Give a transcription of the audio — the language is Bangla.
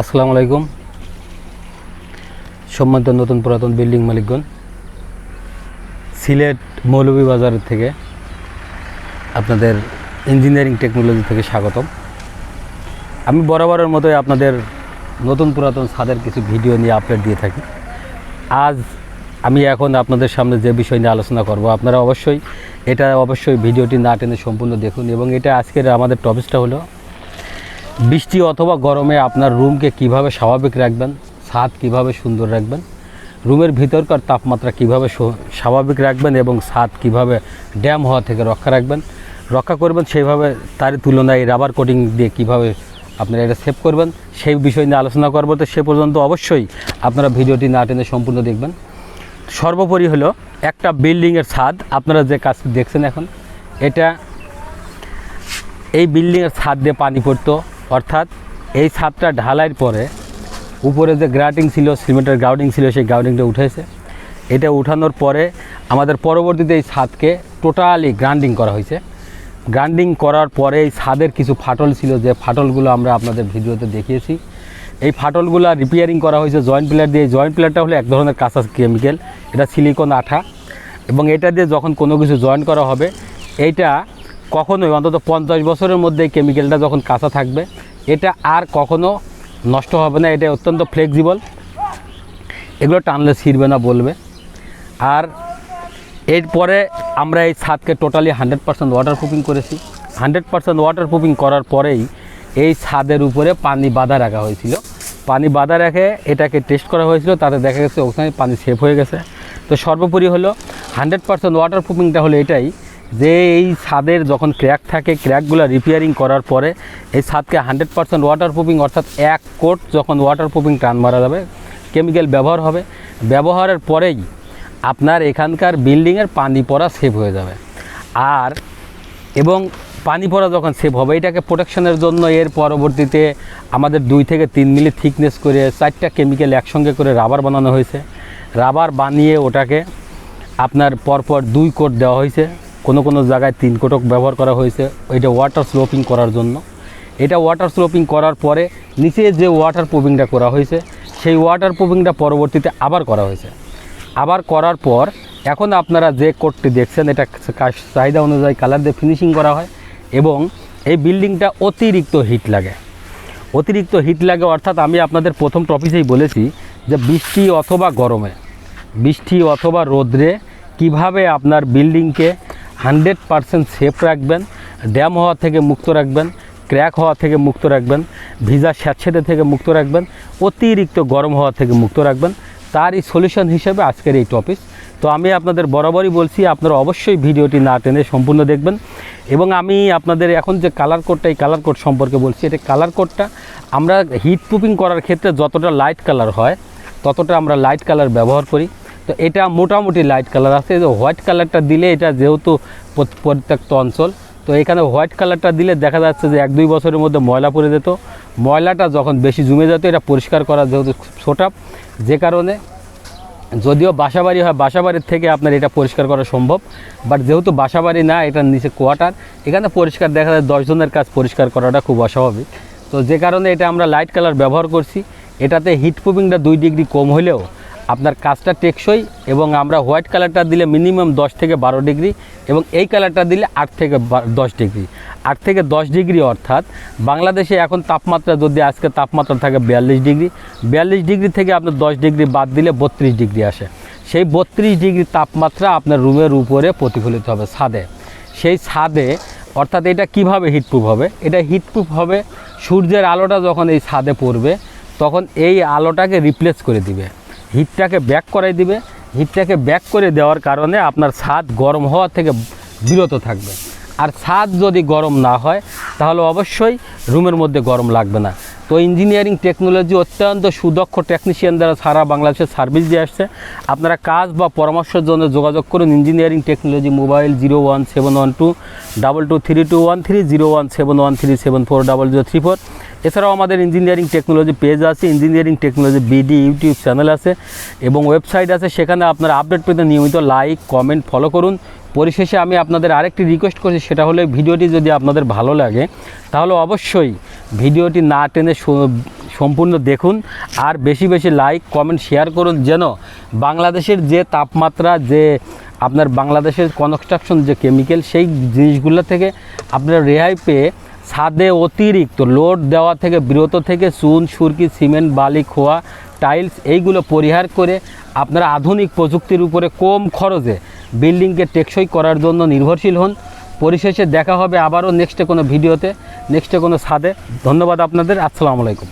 আসসালামু আলাইকুম। সম্মানিত নতুন পুরাতন বিল্ডিং মালিকগণ, সিলেট মৌলভীবাজার থেকে আপনাদের ইঞ্জিনিয়ারিং টেকনোলজি থেকে স্বাগতম। আমি বরাবরের মতোই আপনাদের নতুন পুরাতন ছাদের কিছু ভিডিও নিয়ে আপলোড দিয়ে থাকি। আজ আমি এখন আপনাদের সামনে যে বিষয় নিয়ে আলোচনা করব, আপনারা অবশ্যই, এটা অবশ্যই ভিডিওটি না টেনে সম্পূর্ণ দেখুন এবং এটা আজকের আমাদের টপিকসটা হলো বৃষ্টি অথবা গরমে আপনার রুমকে কীভাবে স্বাভাবিক রাখবেন, ছাদ কীভাবে সুন্দর রাখবেন, রুমের ভিতরকার তাপমাত্রা কীভাবে স্বাভাবিক রাখবেন এবং ছাদ কীভাবে ড্যাম হওয়া থেকে রক্ষা রাখবেন, রক্ষা করবেন সেইভাবে তার তুলনায় রাবার কোটিং দিয়ে কীভাবে আপনারা এটা সেভ করবেন, সেই বিষয় নিয়ে আলোচনা করব। তো সে পর্যন্ত অবশ্যই আপনারা ভিডিওটি না টেনে সম্পূর্ণ দেখবেন। সর্বোপরি হলো একটা বিল্ডিংয়ের ছাদ, আপনারা যে কাজ দেখছেন এখন, এটা এই বিল্ডিংয়ের ছাদ দিয়ে পানি পড়তো অর্থাৎ এই ছাদটা ঢালাইয়ের পরে উপরে যে গ্রাউটিং ছিল সিমেন্টের গ্রাউটিং ছিল, সেই গ্রাউটিংটা উঠেছে। এটা উঠানোর পরে আমাদের পরবর্তীতে এই ছাদকে টোটালি গ্রাইন্ডিং করা হয়েছে। গ্রাইন্ডিং করার পরে এই ছাদের কিছু ফাটল ছিল, যে ফাটলগুলো আমরা আপনাদের ভিডিওতে দেখিয়েছি। এই ফাটলগুলো রিপেয়ারিং করা হয়েছে জয়েন্ট প্লেয়ার দিয়ে। জয়েন্ট প্লেয়ারটা হলো এক ধরনের কাঁচা কেমিক্যাল এটা সিলিকন আঠা। এবং এটা দিয়ে যখন কোনো কিছু জয়েন করা হবে, এইটা কখনোই অন্তত পঞ্চাশ বছরের মধ্যে কেমিক্যালটা যখন কাঁচা থাকবে, এটা আর কখনো নষ্ট হবে না, এটা অত্যন্ত ফ্লেক্সিবল এগুলো টানলে ছিঁড়বে না বলবে। আর এরপরে আমরা এই ছাদকে totally hundred percent water proofing করেছি। হান্ড্রেড পার্সেন্ট ওয়াটার প্রুফিং করার পরেই এই ছাদের উপরে পানি বাঁধা রাখা হয়েছিল। পানি বাঁধা রেখে এটাকে টেস্ট করা হয়েছিল, তাতে দেখা গেছে ওখানে পানি সেভ হয়ে গেছে। তো সর্বোপরি হলো হান্ড্রেড পার্সেন্ট ওয়াটার প্রুফিংটা হলো এটাই যে এই ছাদের যখন ক্র্যাক থাকে ক্র্যাকগুলো রিপেয়ারিং করার পরে এই ছাদকে হান্ড্রেড পার্সেন্ট ওয়াটার প্রুফিং অর্থাৎ এক কোট যখন ওয়াটার প্রুফিং টান মারা যাবে কেমিক্যাল ব্যবহার হবে। ব্যবহারের পরেই আপনার এখানকার বিল্ডিংয়ের পানি পড়া সেভ হয়ে যাবে। আর এবং পানি পড়া যখন সেভ হবে, এটাকে প্রোটেকশনের জন্য এর পরবর্তীতে আমাদের দুই থেকে তিন মিলি থিকনেস করে চারটা কেমিক্যাল একসঙ্গে করে রাবার বানানো হয়েছে। রাবার বানিয়ে ওটাকে আপনার পরপর দুই কোট দেওয়া হয়েছে। কোনো কোনো জায়গায় তিন কোটক ব্যবহার করা হয়েছে। এটা ওয়াটার স্লোপিং করার জন্য। এটা ওয়াটার স্লোপিং করার পরে নিচে যে ওয়াটার প্রুফিংটা করা হয়েছে, সেই ওয়াটার প্রুফিংটা পরবর্তীতে আবার করা হয়েছে। আবার করার পর এখন আপনারা যে কোটটি দেখছেন, এটা চাহিদা অনুযায়ী কালার দিয়ে ফিনিশিং করা হয় এবং এই বিল্ডিংটা অতিরিক্ত হিট লাগে। অতিরিক্ত হিট লাগে অর্থাৎ আমি আপনাদের প্রথম টপিকেই বলেছি যে বৃষ্টি অথবা গরমে, বৃষ্টি অথবা রোদ্রে কীভাবে আপনার বিল্ডিংকে হান্ড্রেড পারসেন্ট সেফ রাখবেন, ড্যাম হওয়া থেকে মুক্ত রাখবেন, ক্র্যাক হওয়া থেকে মুক্ত রাখবেন, ভিজা স্যাঁতসেঁতে থেকে মুক্ত রাখবেন, অতিরিক্ত গরম হওয়া থেকে মুক্ত রাখবেন। তারই সলিউশন হিসেবে আজকের এই টপিক। তো আমি আপনাদের বরাবরই বলছি, আপনারা অবশ্যই ভিডিওটি না টেনে সম্পূর্ণ দেখবেন। এবং আমি আপনাদের এখন যে কালার কোডটা এই কালার কোড সম্পর্কে বলছি, এটা কালার কোডটা আমরা হিট প্রুফিং করার ক্ষেত্রে যতটা লাইট কালার হয়, ততটা আমরা লাইট কালার ব্যবহার করি। তো এটা মোটামুটি লাইট কালার আছে। হোয়াইট কালারটা দিলে এটা যেহেতু প্রত- পরিত্যক্ত অঞ্চল, তো এখানে হোয়াইট কালারটা দিলে দেখা যাচ্ছে যে এক দুই বছরের মধ্যে ময়লা পড়ে যেত। ময়লাটা যখন বেশি জমে যেত, এটা পরিষ্কার করা যেহেতু ছোটা। যে কারণে যদিও বাসাবাড়ি হয়, বাসাবাড়ির থেকে আপনার এটা পরিষ্কার করা সম্ভব। বাট যেহেতু বাসাবাড়ি না এটার নিচে কোয়ার্টার এখানে পরিষ্কার দেখা যায় দশজনের কাজ পরিষ্কার করাটা খুব অস্বাভাবিক। তো যে কারণে এটা আমরা লাইট কালার ব্যবহার করছি। এটাতে হিট প্রুফিংটা দুই ডিগ্রি কম হলেও আপনার কাজটা টেকসই এবং আমরা হোয়াইট কালারটা দিলে মিনিমাম দশ থেকে বারো ডিগ্রি এবং এই কালারটা দিলে আট থেকে দশ ডিগ্রি। আট থেকে দশ ডিগ্রি অর্থাৎ বাংলাদেশে এখন তাপমাত্রা যদি আজকে তাপমাত্রা থাকে বিয়াল্লিশ ডিগ্রি বিয়াল্লিশ ডিগ্রি থেকে আপনার দশ ডিগ্রি বাদ দিলে বত্রিশ ডিগ্রি আসে। সেই বত্রিশ ডিগ্রি তাপমাত্রা আপনার রুমের উপরে প্রতিফলিত হবে ছাদে। সেই ছাদে অর্থাৎ এটা কীভাবে হিটপ্রুফ হবে? এটা হিটপ্রুফ হবে সূর্যের আলোটা যখন এই ছাদে পড়বে, তখন এই আলোটাকে রিপ্লেস করে দিবে। হিটটাকে ব্যাক করাই দিবে। হিটটাকে ব্যাক করে দেওয়ার কারণে আপনার ছাদ গরম হওয়া থেকে বিরত থাকবে। আর ছাদ যদি গরম না হয়, তাহলে অবশ্যই রুমের মধ্যে গরম লাগবে না। তো ইঞ্জিনিয়ারিং টেকনোলজি অত্যন্ত সুদক্ষ টেকনিশিয়ান দ্বারা সারা বাংলাদেশে সার্ভিস দিয়ে আসছে। আপনারা কাজ বা পরামর্শের জন্য যোগাযোগ করুন engineering technology mobile zero one seven one two double two three two one three zero one seven one three seven four double zero three four এছাড়াও আমাদের ইঞ্জিনিয়ারিং টেকনোলজি পেজ আছে engineering technology BD YouTube channel আছে এবং ওয়েবসাইট আছে, সেখানে আপনারা আপডেট পেতে নিয়মিত লাইক কমেন্ট ফলো করুন। পরিশেষে আমি আপনাদের আরেকটি রিকোয়েস্ট করছি, সেটা হলে ভিডিওটি যদি আপনাদের ভালো লাগে, তাহলে অবশ্যই ভিডিওটি না টেনে সম্পূর্ণ দেখুন আর বেশি বেশি লাইক কমেন্ট শেয়ার করুন যেন বাংলাদেশের যে তাপমাত্রা, যে আপনার বাংলাদেশের কনস্ট্রাকশন যে কেমিক্যাল সেই জিনিসগুলো থেকে আপনারা রেহাই পেয়ে ছাদে অতিরিক্ত লোড দেওয়া থেকে বিরত থেকে চুন, সুরকি, সিমেন্ট, বালি, খোয়া, টাইলস এইগুলো পরিহার করে আপনারা আধুনিক প্রযুক্তির উপরে কম খরচে বিল্ডিংকে টেকসই করার জন্য নির্ভরশীল হন। পরিশেষে দেখা হবে আবারও নেক্সটে কোনো ভিডিওতে নেক্সটে কোনো ছাদে। ধন্যবাদ আপনাদের। আসসালামু আলাইকুম।